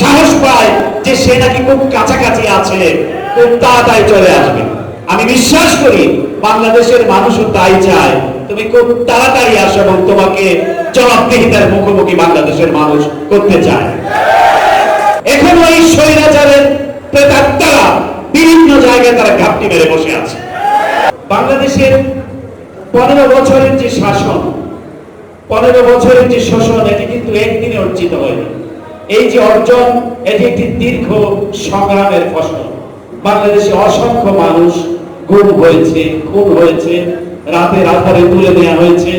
সাহস পায় যে সে নাকি খুব কাছাকাছি আছে, খুব তাড়াতাড়ি চলে আসবে। আমি বিশ্বাস করি বাংলাদেশের মানুষও তাই চায়। তুমি খুব তাড়াতাড়ি আসো এবং তোমাকে জবাবদিহিতার মুখোমুখি বাংলাদেশের মানুষ করতে চায়। এখনও এই স্বৈরাচারের প্রেতাত্মারা বিভিন্ন জায়গায় তারা ঘাপটি মেরে বসে আছে। বাংলাদেশের পনেরো বছরের যে শাসন, পনেরো বছরের যে শোষণ, এটি কিন্তু একদিনে অর্জিত হয়নি। এই যে অর্জন, এটি একটি দীর্ঘ সংগ্রামের ফসল। বাংলাদেশে অসংখ্য মানুষ গুম হয়েছে, খুন হয়েছে রাতের আধারে তুলে নেওয়া হয়েছে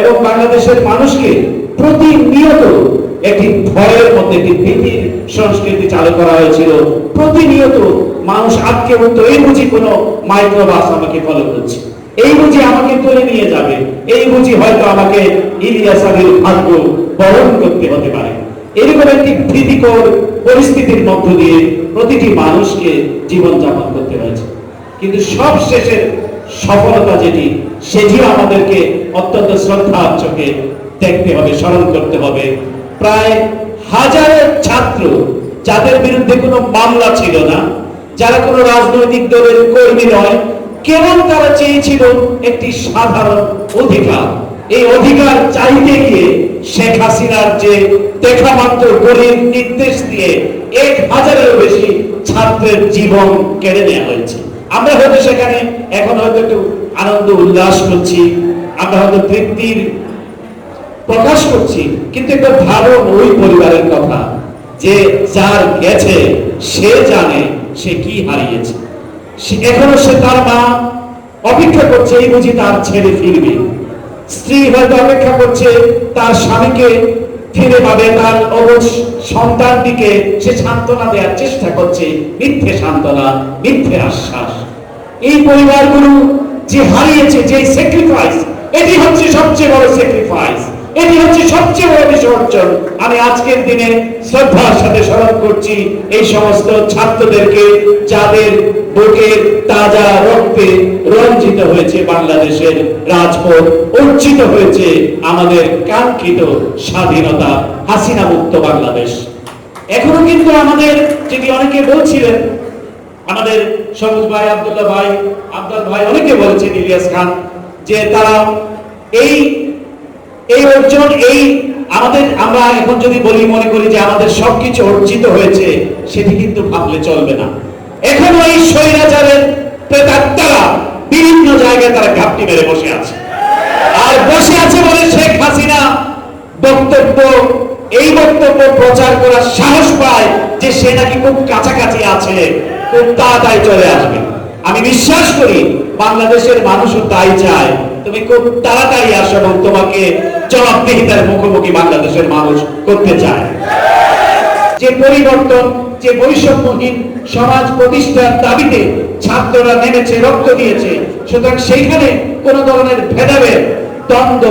এবং বাংলাদেশের মানুষকে প্রতিনিয়ত একটি ভয়ের মধ্যে, একটি ভীতির সংস্কৃতি চালু করা হয়েছিল। প্রতিনিয়ত মানুষ আটকে উঠতো এই বুঝি কোনো মাইক্রোবাস আমাকে ফলো করছে। এই বুঝি আমাকে তুলে নিয়ে যাবে। এই বুঝি হয়তো আমাকে ইলিয়াস আলীর ভাগ্য বরণ করতে হতে পারে। এরকম একটি ভীতিকর পরিস্থিতির মধ্য দিয়ে প্রতিটি মানুষকে জীবনযাপন করতে হয়েছে। কিন্তু সব শেষের সফলতা যেটি, সেটিও আমাদেরকে অত্যন্ত শ্রদ্ধার চোখে দেখতে হবে, স্মরণ করতে হবে। প্রায় হাজার ছাত্র যাদের বিরুদ্ধে কোনো মামলা ছিল না, যারা কোনো রাজনৈতিক দলের কর্মী নয়, কেবল তারা চেয়েছিল একটি সাধারণ অধিকার। এই অধিকার চাইতে গিয়ে শেখ হাসিনার যে দেখা মাত্র গরিব নির্দেশ দিয়ে এক হাজারেরও বেশি ছাত্রের জীবন কেড়ে নেওয়া হয়েছে। আমরা হয়তো সেখানে এখন হয়তো একটু আনন্দ উল্লাস করছি, আমরা হয়তো তৃপ্তির প্রকাশ করছি, কিন্তু একটা ভালো ওই পরিবারের কথা, যে যার গেছে, সে জানে সে কি হারিয়েছে। এখনও সে তার মা অপেক্ষা করছে, এই বুঝি তার ছেড়ে ফিরবে। স্ত্রী হয়তো অপেক্ষা করছে, তার স্বামীকে ফিরে পাবে, তার অবশ সন্তানটিকে সে সান্ত্বনা দেওয়ার চেষ্টা করছে। মিথ্যে সান্ত্বনা, মিথ্যে আশ্বাস। এই পরিবারগুলো যে হারিয়েছে, যে স্যাক্রিফাইস এটি হচ্ছে সবচেয়ে বড় স্যাক্রিফাইস এটি হচ্ছে সবচেয়ে বড় বিসর্জন। আমি আজকের দিনে শ্রদ্ধার সাথে স্মরণ করছি এই সমস্ত ছাত্রদেরকে, যাদের বুকের তাজা রক্তে রঞ্জিত হয়েছে বাংলাদেশের রাজপথ, অর্জিত হয়েছে আমাদের কাঙ্ক্ষিত স্বাধীনতা, হাসিনা মুক্ত বাংলাদেশ। এখনও কিন্তু আমাদের, যেটি অনেকে বলছিলেন, আমাদের সবুজ ভাই, আব্দুল্লাহ ভাই আব্দুল ভাই, অনেকে বলেছেন, ইলিয়াস খান, যে তারা এই এই অর্জন, এই আমাদের, আমরা এখন যদি বলি, মনে করি যে আমাদের সবকিছু অর্জিত হয়েছে, সেটি কিন্তু ভাবলে চলবে না। এখনও এই স্বৈরাচারের প্রেতাত্মারা বিভিন্ন জায়গায় তারা ঘাপটি মেরে বসে আছে। আর বসে আছে বলে শেখ হাসিনা বক্তব্য, এই বক্তব্য প্রচার করার সাহস পায় যে সে নাকি খুব কাছাকাছি আছে, খুব তাড়াতাড়ি চলে আসবে। আমি বিশ্বাস করি বাংলাদেশের মানুষও তাই চায়। তুমি খুব তাড়াতাড়ি আসো এবং তোমাকে জবাবদিহিতার মুখোমুখি বাংলাদেশের মানুষ করতে চায়। যে পরিবর্তন যে বৈষম্যহীন সমাজ প্রতিষ্ঠার দাবিতে ছাত্ররা নেমেছে, রক্ত দিয়েছে, সুতরাং সেইখানে কোন ধরনের ভেদাভেদ, দ্বন্দ্ব,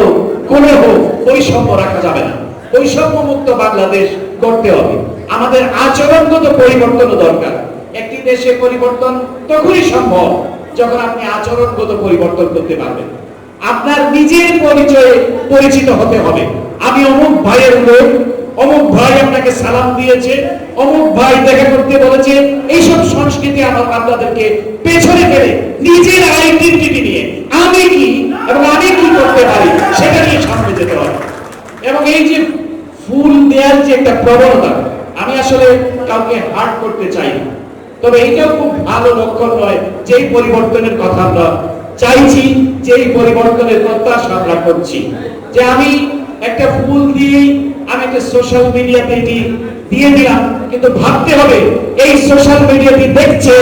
কলহ, বৈষম্য রাখা যাবে না। বৈষম্য মুক্ত বাংলাদেশ করতে হবে। আমাদের আচরণগত পরিবর্তনও দরকার। একটি দেশে পরিবর্তন তখনই সম্ভব যখন আপনি আচরণগত পরিবর্তন করতে পারবেন। আপনার নিজের পরিচয়ে পরিচিত হতে হবে। আমি অমুক ভাইয়ের লোক অমুক ভাই আপনাকে সালাম দিয়েছে, অমুক ভাই দেখা করতে বলেছে, এইসব সংস্কৃতি আমার আপনাদেরকে পেছনে ফেলে নিজের আইডেন্টিটি নিয়ে আমি কি এবং আমি কি করতে পারি সেটা নিয়ে সামনে যেতে হবে এবং এই যে ফুল দেওয়ার যে একটা প্রবণতা, আমি আসলে কাউকে হার্ট করতে চাই তবে এইটাও খুব ভালো লক্ষণ নয়, যেই পরিবর্তনের কথা আমরা চাইছি, যেই পরিবর্তনের প্রত্যাশা আমরা করছি। যে আমি একটা ফুল দিয়েই আমি সোশ্যাল মিডিয়াতে এটি দিয়ে দিলাম, কিন্তু ভাবতে হবে, এই সোশ্যাল মিডিয়াটি দেখছে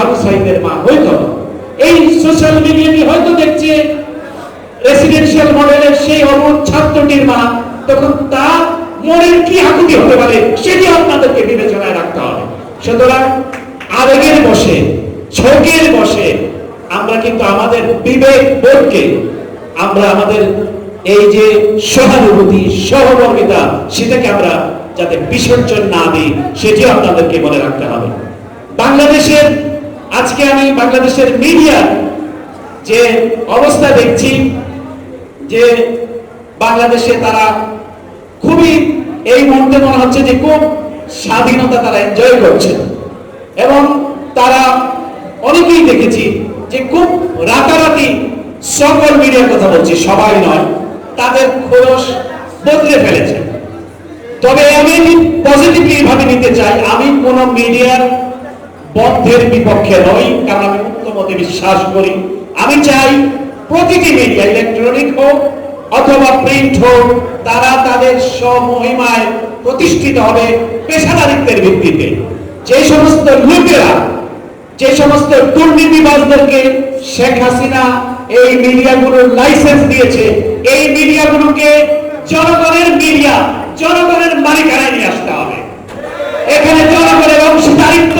আবু সাইদের মা, হয়তো। এই সোশ্যাল মিডিয়াটি হয়তো দেখছে রেসিডেন্সিয়াল মডেলের সেই অমর ছাত্রটির মা, তখন তার মনের কি আকুতি হতে পারে, সেটি আপনাদেরকে বিবেচনায় রাখতে হবে। সুতরাং আবেগের বসে ঝোঁকের বসে, আমরা কিন্তু আমাদের বিবেক বোধকে, আমরা আমাদের এই যে সহানুভূতি, সহমর্মিতা, সেটাকে আমরা যাতে বিসর্জন না দিই, সেটিও আপনাদেরকে মনে রাখতে হবে। বাংলাদেশের, আজকে আমি বাংলাদেশের মিডিয়ার যে অবস্থা দেখছি, যে বাংলাদেশে তারা খুবই, এই মুহূর্তে মনে হচ্ছে যে খুব স্বাধীনতা তারা এনজয় করছে। এবং তারা অনেকেই দেখেছি যে খুব রাতারাতি সকল মিডিয়ার কথা বলছি, সবাই নয়। তাদের খোলস বদলে ফেলেছে। তবে আমি পজিটিভলি ভাবে নিতে চাই, আমি কোন মিডিয়ার বন্ধের বিপক্ষে নই, কারণ আমি মুক্ত মতে বিশ্বাস করি। আমি চাই প্রতিটি মিডিয়া ইলেকট্রনিক হোক অথবা প্রিন্ট হোক, তারা তাদের স্বমহিমায় প্রতিষ্ঠিত হবে পেশাদারিত্বের ভিত্তিতে। যে সমস্ত লোকেরা যে সমস্ত দুর্নীতিবাজদেরকে শেখ হাসিনা এই মিডিয়াগুলোর লাইসেন্স দিয়েছে। এই মিডিয়াগুলোকে জনগণের মিডিয়া, জনগণের মালিকানায় নিয়ে আসতে হবে। এখানে জনগণের অংশীদারিত্ব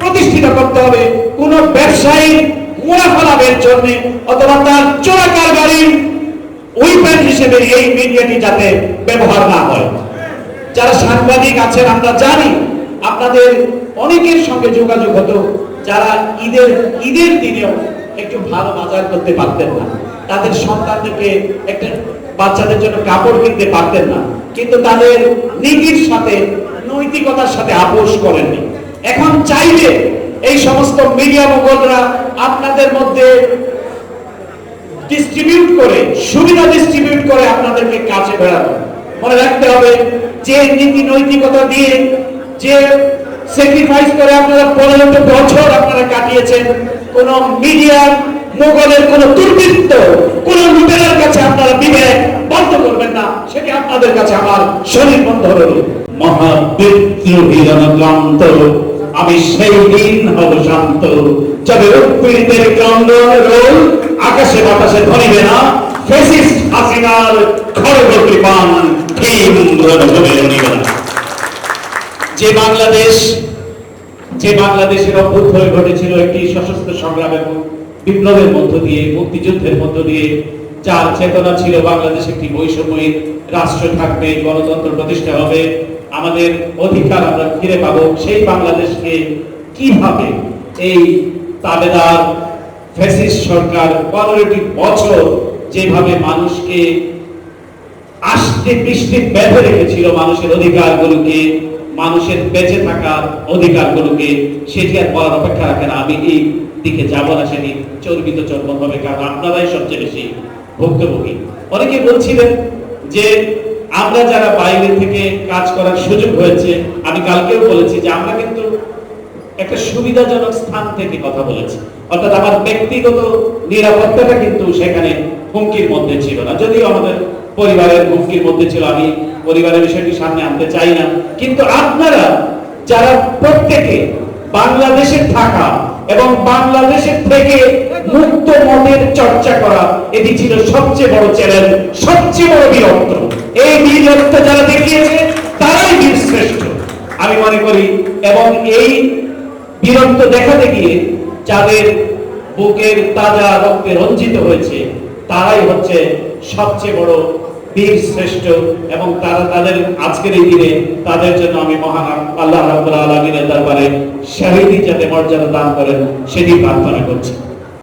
প্রতিষ্ঠিত করতে হবে। কোন ব্যবসায়ী মুনাফা লাভের জন্য অথবা তার চোরা কারবারির উইপেন হিসেবে এই মিডিয়াটি যাতে ব্যবহার না হয়। যারা সাংবাদিক আছেন, আমরা জানি আপনাদের অনেকের সঙ্গে যোগাযোগ হতো, যারা ঈদের ঈদের দিনেও একটু ভালো বাজার করতে পারতেন না। তাদের সন্তানদেরকে একটা বাচ্চাদের জন্য কাপড় কিনতে পারতেন না। কিন্তু তাদের নীতির সাথে, নৈতিকতার সাথে আপোষ করেননি। এখন চাইলে এই সমস্ত মিডিয়া মোগলরা আপনাদের মধ্যে ডিস্ট্রিবিউট করে, সুবিধা ডিস্ট্রিবিউট করে আপনাদেরকে কাছে বেড়ানো। মনে রাখতে হবে, যে নীতি নৈতিকতা দিয়ে, যে স্যাক্রিফাইস করে আপনারা পনেরোটা বছর আপনারা কাটিয়েছেন কোন মিডিয়ার মোগলের কোন দুর্বৃত্ত, কোন লুটেরার কাছে আপনারা বিবেক বন্ধ করবেন না, সেটি আপনাদের কাছে আমার শরীর বন্ধ রইল জনক্রান্ত আমি সেই দিন হব শান্ত। যবে উৎপীড়িতের ক্রন্দন রোল, আকাশে বাতাসে ধরিবে না। ফেসিস্ট হাসিনার খড়গ কৃপান রণিবে না যে বাংলাদেশ যে বাংলাদেশের অভ্যুত্থান ঘটেছিল একটি সশস্ত্র সংগ্রাম এবং বিপ্লবের মধ্য দিয়ে, মুক্তিযুদ্ধের মধ্য দিয়ে, যার চেতনা ছিল বাংলাদেশ একটি বৈষম্যহীন রাষ্ট্র থাকবে, গণতন্ত্র প্রতিষ্ঠা হবে। আমাদের অধিকার আমরা ফিরে পাবো। সেই বাংলাদেশকে কীভাবে এই তাবেদার ফ্যাসিস্ট সরকার পনেরোটি বছর যেভাবে মানুষকে আষ্টে পৃষ্ঠে বেঁধে রেখেছিল মানুষের অধিকারগুলোকে মানুষের বেঁচে থাকার অধিকারগুলোকে সেটি আর বলার অপেক্ষা রাখে না আমি এই দিকে যাব না সেটি চর্বিত চর্বণ হবে, কারণ আপনারাই সবচেয়ে বেশি ভুক্তভোগী। অনেকে বলছিলেন যে আমরা যারা বাইরে থেকে কাজ করার সুযোগ হয়েছে, আমি কালকেও বলেছি যে আমরা কিন্তু একটা সুবিধাজনক স্থান থেকে কথা বলেছি। অর্থাৎ আমার ব্যক্তিগত নিরাপত্তাটা কিন্তু সেখানে হুমকির মধ্যে ছিল না। যদিও আমাদের পরিবারের হুমকির মধ্যে ছিল, আমি পরিবারের বিষয়টি সামনে আনতে চাই না। কিন্তু আপনারা যারা প্রত্যেকে বাংলাদেশে থাকা এবং বাংলাদেশের থেকে মুক্ত মতের চর্চা করা, এটি ছিল সবচেয়ে বড় চ্যালেঞ্জ, সবচেয়ে বড় বীরত্ব এই বীরত্ব যারা দেখিয়েছে, তারাই বীর শ্রেষ্ঠ। আমি মনে করি, এবং এই বীরত্ব দেখাতে গিয়ে যাদের বুকের তাজা রক্তে রঞ্জিত হয়েছে, তারাই হচ্ছে সবচেয়ে বড় বীর শ্রেষ্ঠ এবং তারা তাদের আজকের এই দিনে তাদের জন্য আমি মহান আল্লাহ রাব্বুল আলামিনের দরবারে শাহীদি যাতে মর্যাদা দান করেন, সেটি প্রার্থনা করছি।